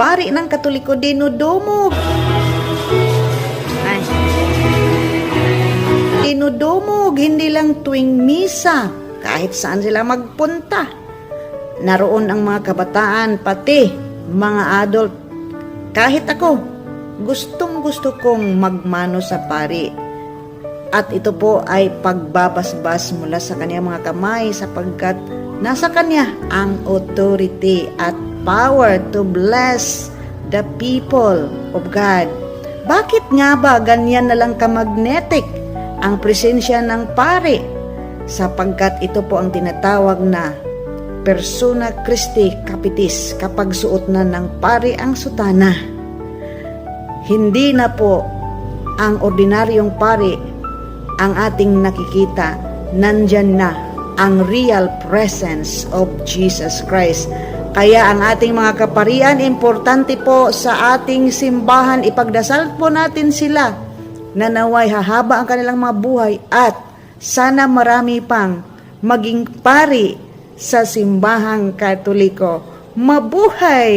pari ng Katoliko dinudumog. Ay. Dinudumog, hindi lang tuwing misa, kahit saan sila magpunta. Naroon ang mga kabataan, pati mga adult. Kahit ako, gustong gusto kong magmano sa pari. At ito po ay pagbabasbas mula sa kanyang mga kamay sapagkat nasa kanya ang authority at power to bless the people of God. Bakit nga ba ganyan na lang kamagnetic ang presensya ng pari? Sapagkat ito po ang tinatawag na persona Christi Capitis kapag suot na ng pari ang sutana. Hindi na po ang ordinaryong pari ang ating nakikita, nandyan na ang real presence of Jesus Christ. Kaya ang ating mga kaparian, importante po sa ating simbahan, ipagdasal po natin sila na naway hahaba ang kanilang mga buhay at sana marami pang maging pari sa simbahang katoliko. Mabuhay!